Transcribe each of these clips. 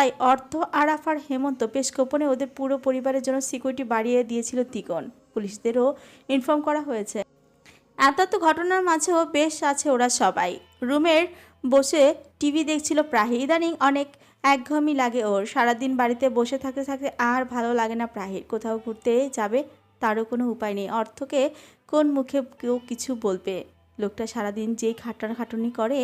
তাই অর্থ আরাফ আর হেমন্ত বেশ গোপনে ওদের পুরো পরিবারের জন্য সিকিউরিটি বাড়িয়ে দিয়েছিল তিকন পুলিশদেরও ইনফর্ম করা হয়েছে। এত এত ঘটনার মাঝেও বেশ আছে ওরা সবাই। রুমের বসে টিভি দেখছিল প্রাহি। ইদানিং অনেক একঘমি লাগে ওর। সারাদিন বাড়িতে বসে থাকতে থাকতে আর ভালো লাগে না প্রাহির। কোথাও ঘুরতে যাবে তারও কোনো উপায় নেই। অর্থকে কোন মুখে কেউ কিছু বলবে? লোকটা সারাদিন যেই খাটার খাটুনি করে,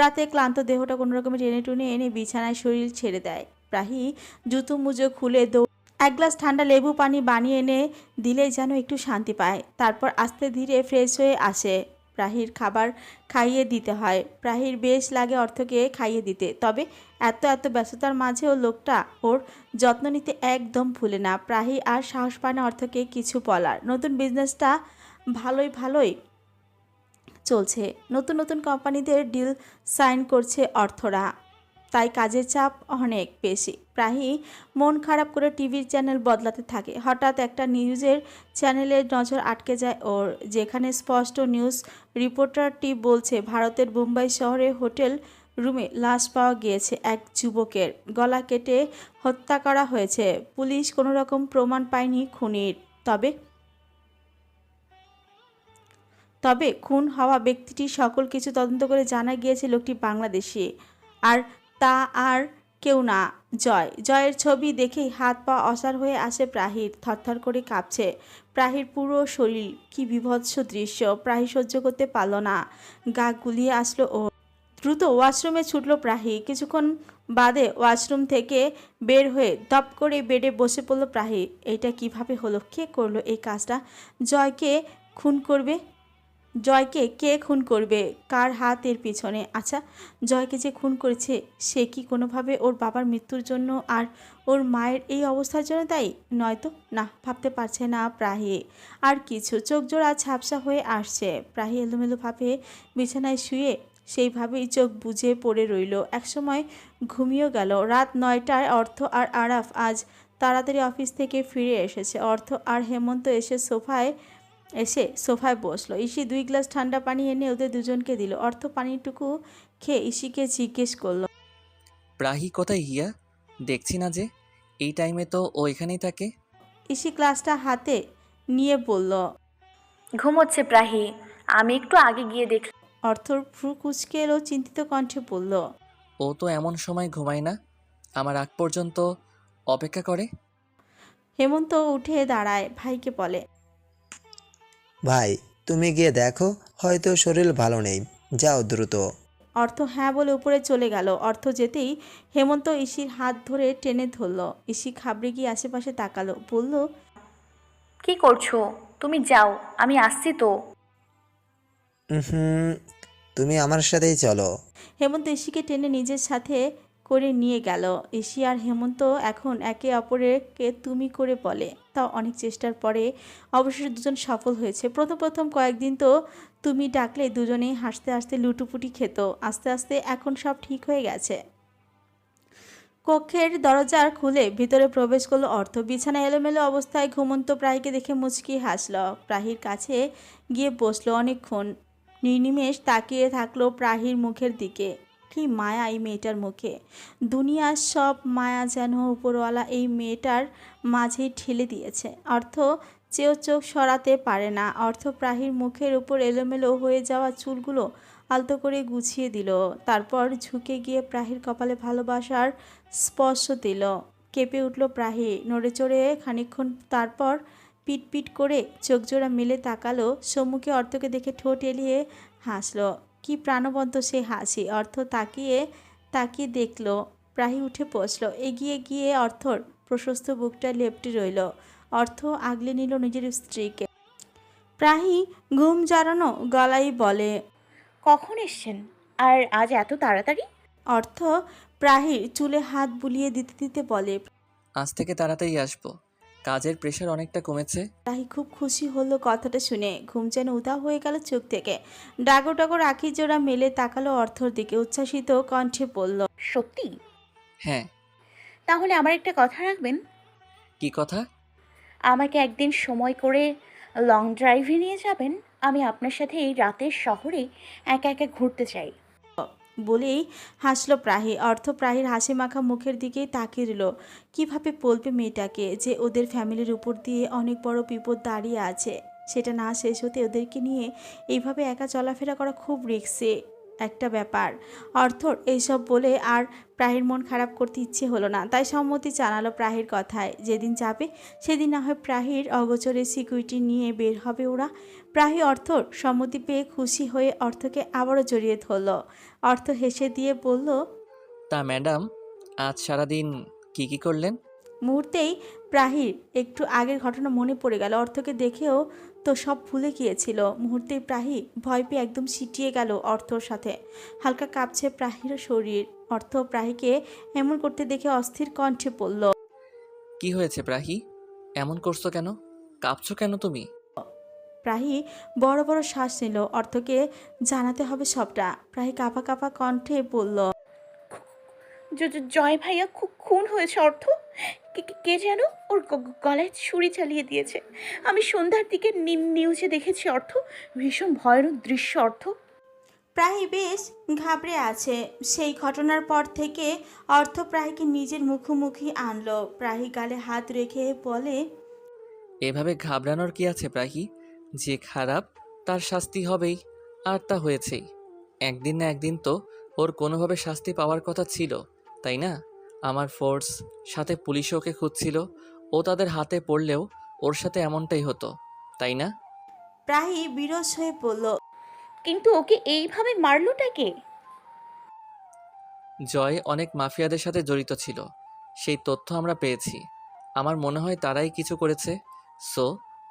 রাতে ক্লান্ত দেহটা কোনো রকমে টেনে টুনে এনে বিছানায় শরীর ছেড়ে দেয়। প্রাহি জুতো মুজো খুলে দৌড়, এক গ্লাস ঠান্ডা লেবু পানি বানিয়ে এনে দিলেই যেন একটু শান্তি পায়। তারপর আস্তে ধীরে ফ্রেশ হয়ে আসে। প্রাহির খাবার খাইয়ে দিতে হয়। প্রাহির বেশ লাগে অর্থকে খাইয়ে দিতে। তবে এত এত ব্যস্ততার মাঝেও লোকটা ওর যত্ন নিতে একদম ভুলে না। প্রাহি আর সাহস পায় না অর্থকে কিছু বলার। নতুন বিজনেসটা ভালোই ভালোই চলছে। নতুন নতুন কোম্পানিদের ডিল সাইন করছে অর্থরা। তাই কাজের চাপ অনেক বেশি। প্রায়ই মন খারাপ করে টিভির চ্যানেল বদলাতে থাকে। হঠাৎ একটা নিউজের চ্যানেলের নজর আটকে যায় ওর, যেখানে স্পষ্ট নিউজ রিপোর্টারটি বলছে, ভারতের মুম্বাই শহরে হোটেল রুমে লাশ পাওয়া গিয়েছে এক যুবকের। গলা কেটে হত্যা করা হয়েছে। পুলিশ কোনো রকম প্রমাণ পায়নি খুনির। তবে তবে খুন হওয়া ব্যক্তিটি সকল কিছু তদন্ত করে জানা গিয়েছে লোকটি বাংলাদেশি। আর তা আর কেউ না। জয়। জয়ের ছবি দেখেই হাত পা অসার হয়ে আসে প্রাহির। থরথর করে কাঁপছে। প্রাহির পুরো শরীর। কি বিভৎস দৃশ্য। প্রাহি সহ্য করতে পারল না। গা গুলিয়ে আসলো ও দ্রুত ওয়াশরুমে ছুটলো প্রাহি। কিছুক্ষণ বাদে ওয়াশরুম থেকে বের হয়ে দপ করে বেডে বসে পড়ল প্রাহি। এটা কীভাবে হলো? কে করল এই কাজটা? জয়কে খুন করবে? জয়কে কে খুন করবে? কার হাত এর পিছনে? আচ্ছা জয়কে যে খুন করেছে, সে কি কোনোভাবে ওর বাবার মৃত্যুর জন্য আর ওর মায়ের এই অবস্থার জন্য দায়ী? নয়তো? না, ভাবতে পারছে না প্রাহি। আর কিছু, চোখ জোড়া ঝাপসা হয়ে আসছে। প্রাহি এলোমেলোভাবে বিছানায় শুয়ে সেইভাবেই চোখ বুজে পড়ে রইল। একসময় ঘুমিয়েও গেল। রাত নয়টায় অর্থ আর আরাফ আজ তাড়াতাড়ি অফিস থেকে ফিরে এসেছে। অর্থ আর হেমন্ত এসে সোফায় এসে সোফায় বসল। ইসি দুই গ্লাস ঠান্ডা পানি এনে ওদের দুজনকে দিল। অর্থ পানিটুকু খেয়ে ইসিকে জিজ্ঞেস করল প্রাহি কোথায় হিয়া? দেখছি না যে। এই টাইমে তো ও এখানেই থাকে। ইসি গ্লাসটা হাতে নিয়ে বলল ঘুমোচ্ছে প্রাহি। আমি একটু আগে গিয়ে দেখ। অর্থর ভ্রু কুচকে এলো চিন্তিত কণ্ঠে বলল ও তো এমন সময় ঘুমায় না। আমার আগ পর্যন্ত অপেক্ষা করে। হেমন্ত উঠে দাঁড়ায় ভাইকে বলে ভাই তুমি গিয়ে দেখো হয়তো শরীর ভালো নেই। যাও দ্রুত। অর্থ হ্যাঁ বলে উপরে চলে গেল। অর্থ যেতেই হেমন্ত ইসির হাত ধরে টেনে ধরল। ইসি খাবড়ে গিয়ে আশেপাশে তাকালো। বলল কি করছ? তুমি যাও আমি আসছি তো। হুম তুমি আমার সাথেই চলো। হেমন্ত ইসিকে টেনে নিজের সাথে করে নিয়ে গেল। ইসি আর হেমন্ত এখন একে অপরকে তুমি করে বলে। তা অনেক চেষ্টার পরে অবশেষে দুজন সফল হয়েছে। প্রথম প্রথম কয়েকদিন তো তুমি ডাকলে দুজনেই হাসতে হাসতে লুটুপুটি খেত। আস্তে আস্তে এখন সব ঠিক হয়ে গেছে। কক্ষের দরজার খুলে ভিতরে প্রবেশ করল অর্থ। বিছানা এলোমেলো অবস্থায় ঘুমন্ত প্রাহীকে দেখে মুচকি হাসল। প্রাহীর কাছে গিয়ে বসল অনেকক্ষণ। নির্নিমেষ তাকিয়ে থাকল প্রাহীর মুখের দিকে। কি মায়া এই মেয়েটার মুখে? দুনিয়ার সব মায়া যেন উপরওয়ালা এই মেয়েটার মাঝেই ঠেলে দিয়েছে। অর্থ চেয়েও চোখ সরাতে পারে না। অর্থ প্রাহীর মুখের উপর এলোমেলো হয়ে যাওয়া চুলগুলো আলতো করে গুছিয়ে দিল। তারপর ঝুঁকে গিয়ে প্রাহীর কপালে ভালোবাসার স্পর্শ দিল। কেঁপে উঠল প্রাহী। নড়ে চড়ে খানিকক্ষণ তারপর পিট পিট করে চোখ জোড়া মেলে তাকালো। সম্মুখে অর্থকে দেখে ঠোঁট এলিয়ে হাসলো। কি প্রাণবন্ত সে হাসি। অর্থ তাকিয়ে তাকিয়ে দেখল প্রাহী উঠে বসল। এগিয়ে গিয়ে অর্থর প্রশস্ত বুকটা লেপটে রইল। অর্থ আগলে নিল নিজের স্ত্রীকে। প্রাহী ঘুম জারানো গলাই বলে কখন এসছেন? আর আজ এত তাড়াতাড়ি? অর্থ প্রাহীর চুলে হাত বুলিয়ে দিতে দিতে বলে আজ থেকে তাড়াতাড়ি আসব। কাজের প্রেশার অনেকটা কমেছে। রাহি খুব খুশি হলো কথাটা শুনে। ঘুম যেন উদা হয়ে গেল চোখ থেকে। ডাগর ডাগর আখি জোড়া মেলে তাকালো অর্থর দিকে। উচ্ছ্বাসিত কণ্ঠে বলল সত্যি? হ্যাঁ। তাহলে আমার একটা কথা রাখবেন? কি কথা? আমাকে একদিন সময় করে লং ড্রাইভে নিয়ে যাবেন। আমি আপনার সাথে এই রাতের শহরে একা একা ঘুরতে চাই। বলেই হাসলো প্রাহি। অর্থ প্রাহির হাসি মাখা মুখের দিকেই তাকিয়ে রইল। কীভাবে বলবে মেয়েটাকে যে ওদের ফ্যামিলির উপর দিয়ে অনেক বড় বিপদ দাঁড়িয়ে আছে? সেটা না শেষ হতে ওদেরকে নিয়ে এইভাবে একা চলাফেরা করা খুব রিক্সে একটা ব্যাপার। অর্থর এইসব বলে আর প্রাহির মন খারাপ করতে ইচ্ছে হলো না। তাই সম্মতি জানালো প্রাহির কথায়, যেদিন যাবে সেদিন না হয় প্রাহির অগোচরে সিকিউরিটি নিয়ে বের হবে ওরা। প্রাহি অর্থর সম্মতি পেয়ে খুশি হয়ে অর্থকে আবারও জড়িয়ে ধরল। অর্থ হেসে দিয়ে বলল তা ম্যাডাম আজ সারাদিন কি কি করলেন? মুহূর্তেই প্রাহির একটু আগের ঘটনা মনে পড়ে গেল। অর্থকে দেখেও তো সব ভুলে গিয়েছিল। মুহূর্তেই প্রাহি ভয় পেয়ে একদম সিটিয়ে গেল অর্থর সাথে। হালকা কাঁপছে প্রাহির শরীর। অর্থ প্রাহিকে এমন করতে দেখে অস্থির কণ্ঠে পড়ল কি হয়েছে প্রাহি এমন করছ কেন? কাঁপছো কেন তুমি? প্রাহি বড় বড় শ্বাস নিল। অর্থকে জানাতে হবে সবটা। প্রাহি কাঁপা কাঁপা কণ্ঠে বলল জয় ভাইয়া খুব খুন হয়েছে অর্থ। কে- যেন ওর গলায় ছুরি চালিয়ে দিয়েছে। আমি সন্ধ্যার দিকে নি- নিউজে দেখেছি অর্থ। ভীষণ ভয়ানক দৃশ্য অর্থ। প্রাহি বেশ ঘাবড়ে আছে। সেই ঘটনার পর থেকে অর্থ প্রাহিকে নিজের মুখোমুখি আনলো। প্রাহি গালে হাত রেখে বলে এভাবে ঘাবড়ানোর কি আছে প্রাহি যে খারাপ তার শাস্তি হবেই আর তা হয়েছেই। একদিন না একদিন তো ওর কোনোভাবে শাস্তি পাওয়ার কথা ছিল তাই না? আমার ফোর্স সাথে পুলিশও ওকে খুঁজছিল ও তাদের হাতে পড়লেও ওর সাথে এমনটাই হতো তাই না? প্রাহি বিরস হয়ে পড়ল কিন্তু ওকে এইভাবে মারলোটাকে জয় অনেক মাফিয়াদের সাথে জড়িত ছিল সেই তথ্য আমরা পেয়েছি। আমার মনে হয় তারাই কিছু করেছে। সো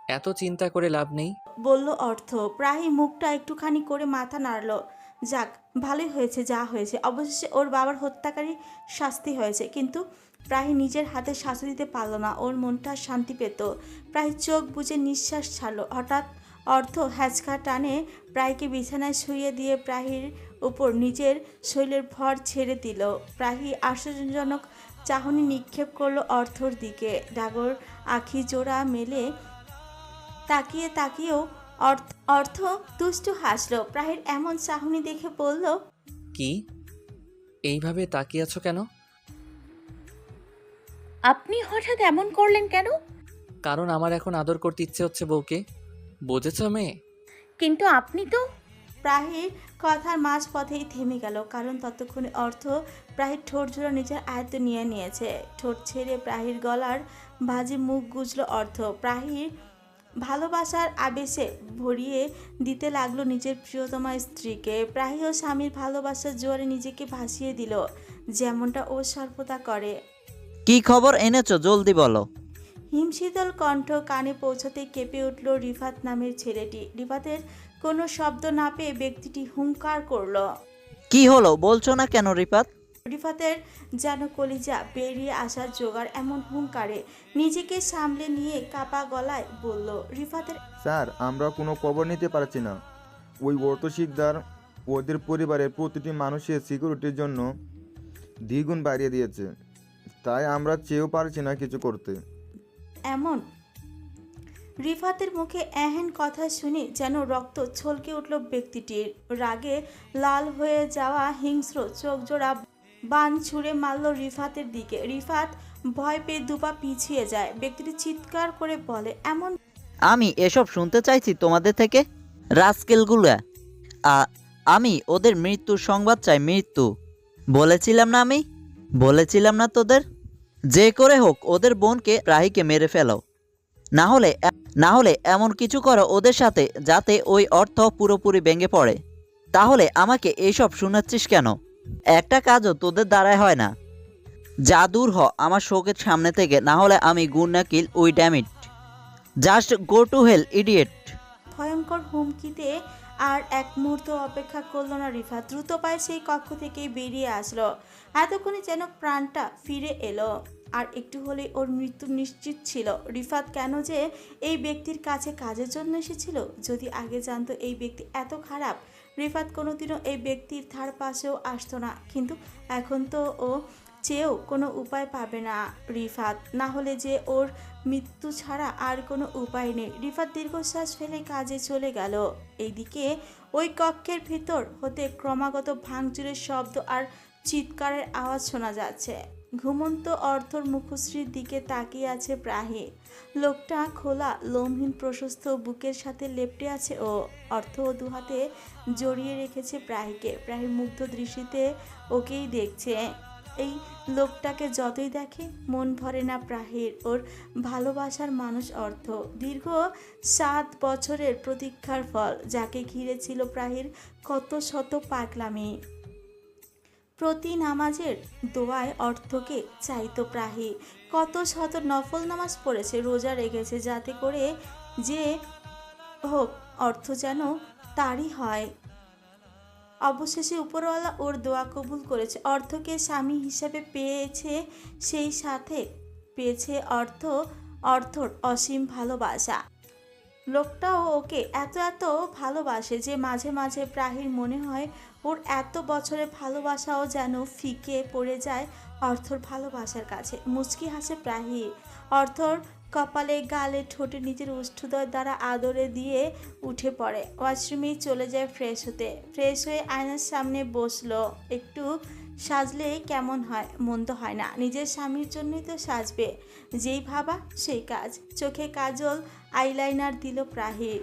এত চিন্তা করে লাভ নেই? বলল অর্থ। প্রাহি মুখটা একটুখানি করে মাথা নাড়ল। যাক, ভালোই হয়েছে, যা হয়েছে। অবশেষে ওর বাবার হত্যাকারী শাস্তি হয়েছে। কিন্তু প্রায় নিজের হাতে শাস্তি দিতে পারল না। ওর মনটা শান্তি পেত। প্রায় চোখ বুজে নিঃশ্বাস ছাড়লো। হঠাৎ অর্থ হ্যাচকা টানে প্রায়কে বিছানায় শুইয়ে দিয়ে প্রাহির উপর নিজের শৈলের ভর ছেড়ে দিল। প্রাহি আশ্চর্যজনক চাহনি নিক্ষেপ করল অর্থর দিকে। ডাগর আখি জোড়া মেলে তাকিয়ে তাকিয়েও অর্থ অর্থ দুষ্টু হাসলো। প্রাহের এমন চাহনি দেখে বলল কি? এইভাবে তাকিয়ে আছো কেন? আপনি হঠাৎ এমন করলেন কেন? কারণ আমার এখন আদর করতে ইচ্ছে হচ্ছে বউকে। বুঝেছ মেয়ে? কিন্তু আপনি তো প্রাহের কথার মাঝ পথেই থেমে গেল কারণ ততক্ষণে অর্থ প্রাহের ঠোঁট জোড়া নিজের আয়ত্ত নিয়ে নিয়েছে। ঠোঁট ছেড়ে প্রাহির গলার ভাজে মুখ গুজলো অর্থ। প্রাহির ভালোবাসার আবেশে ভরিয়ে দিতে লাগল নিজের প্রিয়তমা স্ত্রীকে। প্রাহি ও স্বামীর ভালোবাসার জোয়ারে নিজেকে ভাসিয়ে দিল যেমনটা ও সর্বদা করে। কি খবর এনেছো জলদি বলো। হিমশীতল কণ্ঠ কানে পৌঁছাতে কেঁপে উঠল রিফাত নামের ছেলেটি। রিফাতের কোনো শব্দ না পেয়ে ব্যক্তিটি হুঙ্কার করল। কি হলো বলছো না কেন রিপাত রিফাতের যেন কলিজা বেরিয়ে আসার জোগাড় এমন হুঙ্কারে নিজেকে সামলে নিয়ে কাপা গলায় বলল রিফাতের স্যার আমরা কোনো খবর নিতে পারছি না। ওই অর্থ শিকদার ওদের পরিবারের প্রতিটি মানুষের সিকিউরিটির জন্য দ্বিগুণ বাড়িয়ে দিয়েছে। তাই আমরা চেয়েও পারছি না কিছু করতে। এমন? রিফাতের মুখে এহেন কথা শুনে যেন রক্ত ছলকে উঠল ব্যক্তিটির। রাগে লাল হয়ে যাওয়া হিংস্র চোখ জোড়া বান ছুঁড়ে মারল রিফাতের দিকে। রিফাত ভয় পেয়ে দুপা পিছিয়ে যায়। ব্যক্তিটি চিৎকার করে বলে, এমন আমি এসব শুনতে চাইছি তোমাদের থেকে? রাস্কেলগুলা। আমি ওদের মৃত্যুর সংবাদ চাই, মৃত্যু। বলেছিলাম না আমি? বলেছিলাম না তোদের? যে করে হোক, ওদের বোনকে রাহিকে মেরে ফেলো। না হলে না হলে এমন কিছু করো ওদের সাথে, যাতে ওই অর্থ পুরোপুরি ভেঙে পড়ে। তাহলে আমাকে এইসব শোনাচ্ছিস কেন? একটা কাজও তোদের দ্বারাই হয় না। যা দূর হ, আমার শোকের সামনে থেকে, না হলে আমি gonna kill we dammit. Just go to hell idiot ভয়ঙ্কর হুমকিতে আর এক মুহূর্ত অপেক্ষা করল না রিফা। দ্রুত পায়ে সেই কক্ষ থেকেই বেরিয়ে আসলো। এতক্ষণে যেন প্রাণটা ফিরে এলো। আর একটু হলেই ওর মৃত্যু নিশ্চিত ছিল। রিফাত কেন যে এই ব্যক্তির কাছে কাজের জন্য এসেছিল? যদি আগে জানতো এই ব্যক্তি এত খারাপ রিফাত কোনোদিনও এই ব্যক্তির ধার পাশেও আসতো না। কিন্তু এখন তো ও চেয়েও কোনো উপায় পাবে না রিফাত। না হলে যে ওর মৃত্যু ছাড়া আর কোনো উপায় নেই। রিফাত দীর্ঘশ্বাস ফেলে কাজে চলে গেল। এইদিকে ওই কক্ষের ভিতর হতে ক্রমাগত ভাঙচুরের শব্দ আর চিৎকারের আওয়াজ শোনা যাচ্ছে। ঘুমন্ত অর্থর মুখশ্রীর দিকে তাকিয়ে আছে প্রাহে। লোকটা খোলা, লোমহীন, প্রশস্ত বুকের সাথে লেপটে আছে ও অর্থ ও দুহাতে জড়িয়ে রেখেছে প্রাহিকে। প্রাহি মুগ্ধ দৃষ্টিতে ওকেই দেখছে। এই লোকটাকে যতই দেখে, মন ভরে না প্রাহের। ওর ভালোবাসার মানুষ অর্থ। দীর্ঘ সাত বছরের প্রতীক্ষার ফল, যাকে ঘিরে ছিল প্রাহির কত শত পাগলামি। প্রতি নামাজের দোয়ায় অর্থকে চাইতো প্রাহি কত শত নফল নামাজ পড়েছে, রোজা রেখেছে যাতে করে যে হোক অর্থ যেন তারই হয়। অবশেষে উপরওয়ালা ওর দোয়া কবুল করেছে। অর্থকে স্বামী হিসেবে পেয়েছে, সেই সাথে পেয়েছে অর্থ, অর্থর অসীম ভালোবাসা। লোকটাও ওকে এত এত ভালোবাসে যে মাঝে মাঝে প্রাহীর মনে হয় ওর এত বছরের ভালোবাসাও যেন ফিকে পড়ে যায় অর্থর ভালোবাসার কাছে। মুচকি হাসে প্রাহী। অর্থর কপালে, গালে, ঠোঁটে নিজের উষ্ঠদয় দ্বারা আদরে দিয়ে উঠে পড়ে। ওয়াশরুমে চলে যায় ফ্রেশ হতে। ফ্রেশ হয়ে আয়নার সামনে বসল। একটু সাজলে কেমন হয়? মন্দ হয় না। নিজের স্বামীর জন্যই তো সাজবে। যেই ভাবা, সেই কাজ। চোখে কাজল আইলাইনার দিল প্রাহি।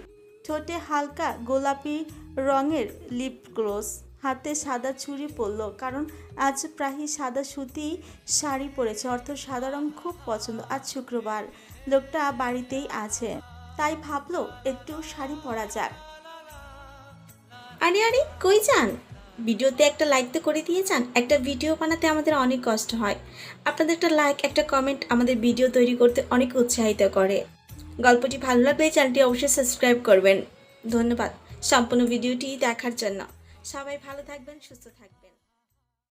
ঠোঁটে হালকা গোলাপি রঙের লিপ গ্লোস। হাতে সাদা চুড়ি পরলো। কারণ আজ প্রাহি সাদা সুতি শাড়ি পরেছে। অর্থ সাদা রং খুব পছন্দ। আজ শুক্রবার। লোকটা বাড়িতেই আছে। তাই ভাবলো একটু শাড়ি পরা যাক। আরে আরে কই যান? ভিডিওতে একটা লাইক তো করে দিয়ে যান। একটা ভিডিও বানাতে আমাদের অনেক কষ্ট হয়। আপনাদের একটা লাইক একটা কমেন্ট আমাদের ভিডিও তৈরি করতে অনেক উৎসাহিত করে। গল্পটি ভালো লাগলে চ্যানেলটি অবশ্যই সাবস্ক্রাইব করবেন। ধন্যবাদ সম্পূর্ণ ভিডিওটি দেখার জন্য। সবাই ভালো থাকবেন, সুস্থ থাকবেন।